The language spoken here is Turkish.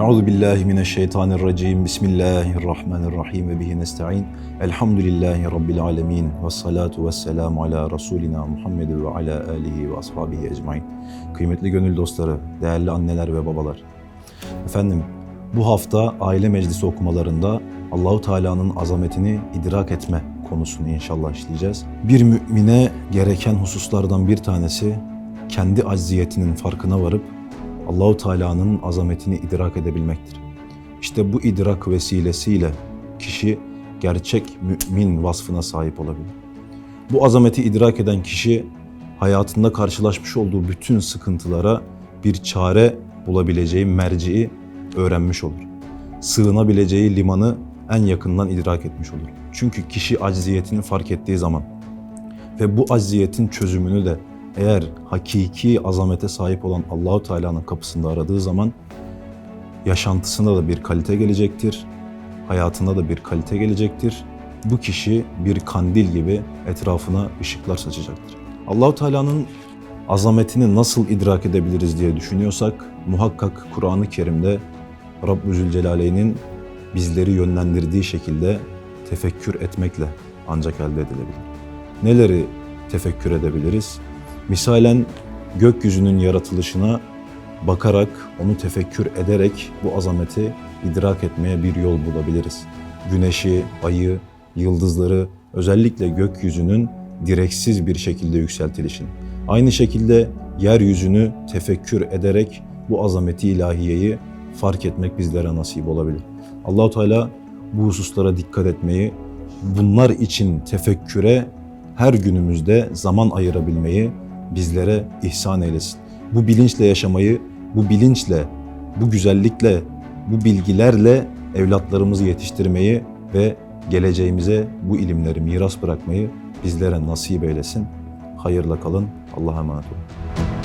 Euzu billahi mineşşeytanirracim. Bismillahirrahmanirrahim ve bihi nestaîn. Elhamdülillahi rabbil alamin ve salatu vesselamü ala rasulina Muhammed ve ala alihi ve ashabihi ecmaîn. Kıymetli gönül dostları, değerli anneler ve babalar. Efendim, bu hafta aile meclisi okumalarında Allahu Teala'nın azametini idrak etme konusunu inşallah işleyeceğiz. Bir mümine gereken hususlardan bir tanesi kendi acziyetinin farkına varıp Allahu Teala'nın azametini idrak edebilmektir. İşte bu idrak vesilesiyle kişi gerçek mümin vasfına sahip olabilir. Bu azameti idrak eden kişi hayatında karşılaşmış olduğu bütün sıkıntılara bir çare bulabileceği merciyi öğrenmiş olur. Sığınabileceği limanı en yakından idrak etmiş olur. Çünkü kişi acziyetini fark ettiği zaman ve bu acziyetin çözümünü de eğer hakiki azamete sahip olan Allahu Teala'nın kapısında aradığı zaman yaşantısında da bir kalite gelecektir. Hayatında da bir kalite gelecektir. Bu kişi bir kandil gibi etrafına ışıklar saçacaktır. Allahu Teala'nın azametini nasıl idrak edebiliriz diye düşünüyorsak muhakkak Kur'an-ı Kerim'de Rabbü Zülcelaleyh'in bizleri yönlendirdiği şekilde tefekkür etmekle ancak elde edilebilir. Neleri tefekkür edebiliriz? Misalen gökyüzünün yaratılışına bakarak, onu tefekkür ederek bu azameti idrak etmeye bir yol bulabiliriz. Güneşi, ayı, yıldızları, özellikle gökyüzünün direksiz bir şekilde yükseltilişini. Aynı şekilde yeryüzünü tefekkür ederek bu azameti ilahiyeyi fark etmek bizlere nasip olabilir. Allahu Teala bu hususlara dikkat etmeyi, bunlar için tefekküre her günümüzde zaman ayırabilmeyi bizlere ihsan eylesin. Bu bilinçle yaşamayı, bu bilinçle, bu güzellikle, bu bilgilerle evlatlarımızı yetiştirmeyi ve geleceğimize bu ilimleri miras bırakmayı bizlere nasip eylesin. Hayırla kalın. Allah'a emanet olun.